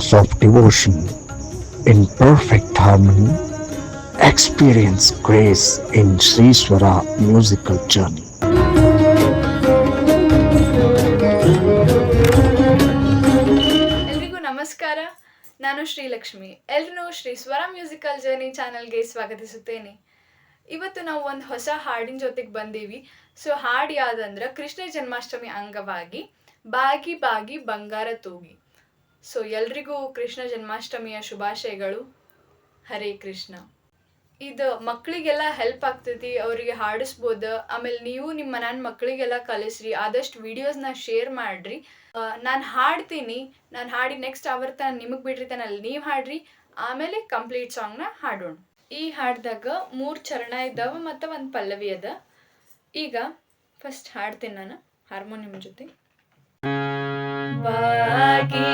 songs of devotion in perfect harmony. Experience grace in Sri Swara musical journey. ಎಲ್ರಿಗೂ ನಮಸ್ಕಾರ ನಾನು ಶ್ರೀಲಕ್ಷ್ಮಿ ಎಲ್ರೂ ಶ್ರೀ ಸ್ವರ ಮ್ಯೂಸಿಕಲ್ ಜರ್ನಿ ಚಾನಲ್ಗೆ ಸ್ವಾಗತಿಸುತ್ತೇನೆ ಇವತ್ತು ನಾವು ಒಂದು ಹೊಸ ಹಾಡಿನ ಜೊತೆಗೆ ಬಂದೀವಿ ಸೊ ಹಾಡು ಯಾವ್ದಂದ್ರೆ ಕೃಷ್ಣ ಜನ್ಮಾಷ್ಟಮಿ ಅಂಗವಾಗಿ ಬಾಗಿ ಬಾಗಿ ಬಂಗಾರ ತೂಗಿ ಸೊ ಎಲ್ರಿಗೂ ಕೃಷ್ಣ ಜನ್ಮಾಷ್ಟಮಿಯ ಶುಭಾಶಯಗಳು. ಹರೇ ಕೃಷ್ಣ. ಇದು ಮಕ್ಕಳಿಗೆಲ್ಲ ಹೆಲ್ಪ್ ಆಗ್ತೈತಿ, ಅವರಿಗೆ ಹಾಡಿಸ್ಬೋದು. ಆಮೇಲೆ ನೀವು ನಿಮ್ಮ ನನ್ನ ಮಕ್ಕಳಿಗೆಲ್ಲ ಕಲಿಸ್ರಿ, ಆದಷ್ಟು ವಿಡಿಯೋಸ್ನ ಶೇರ್ ಮಾಡ್ರಿ. ನಾನು ಹಾಡ್ತೀನಿ, ನಾನು ಹಾಡಿ ನೆಕ್ಸ್ಟ್ ಆವರ್ತ ನಿಮಗೆ ಬಿಟ್ಟಿರ್ತಾನಲ್ಲಿ ನೀವು ಹಾಡ್ರಿ, ಆಮೇಲೆ ಕಂಪ್ಲೀಟ್ ಸಾಂಗ್ನ ಹಾಡೋಣ. ಈ ಹಾಡ್ದಾಗ ಮೂರು ಚರಣ ಇದ್ದಾವ ಮತ್ತು ಒಂದು ಪಲ್ಲವಿ ಅದ. ಈಗ ಫಸ್ಟ್ ಹಾಡ್ತೀನಿ ನಾನು ಹಾರ್ಮೋನಿಯಂ ಜೊತೆ. ಬಾಗಿ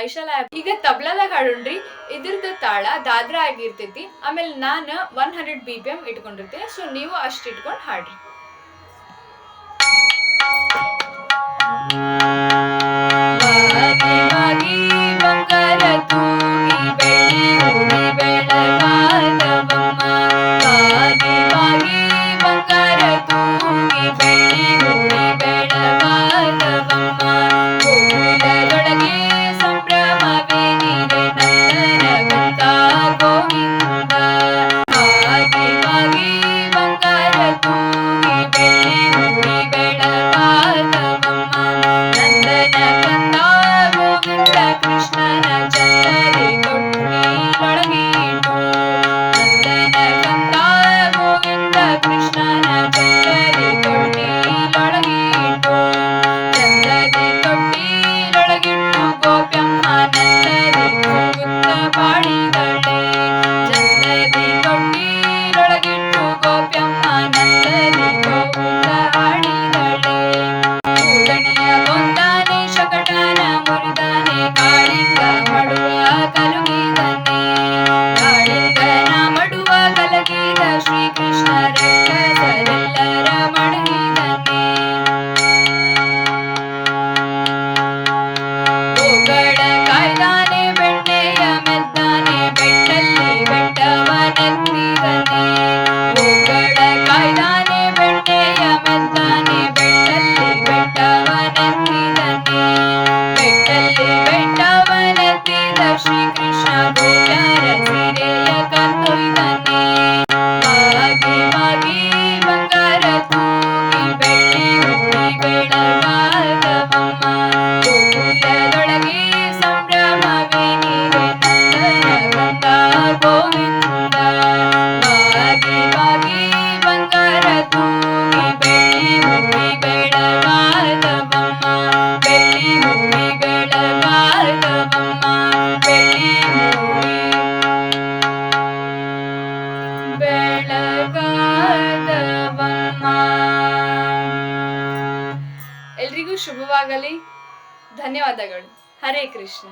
ಐಶಾಲ ಈಗ ತಬ್ಲಾದಾಗ ಹಾಡೋಣ್ರಿ ಇದ್ರದ ತಾಳ ದಾದ್ರಾ ಆಗಿರ್ತೈತಿ. ಆಮೇಲೆ ನಾನು one hundred B P M ಇಟ್ಕೊಂಡಿರ್ತೀನಿ. So ನೀವು ಅಷ್ಟು ಇಟ್ಕೊಂಡು ಹಾಡ್ರಿ. हरे कृष्ण।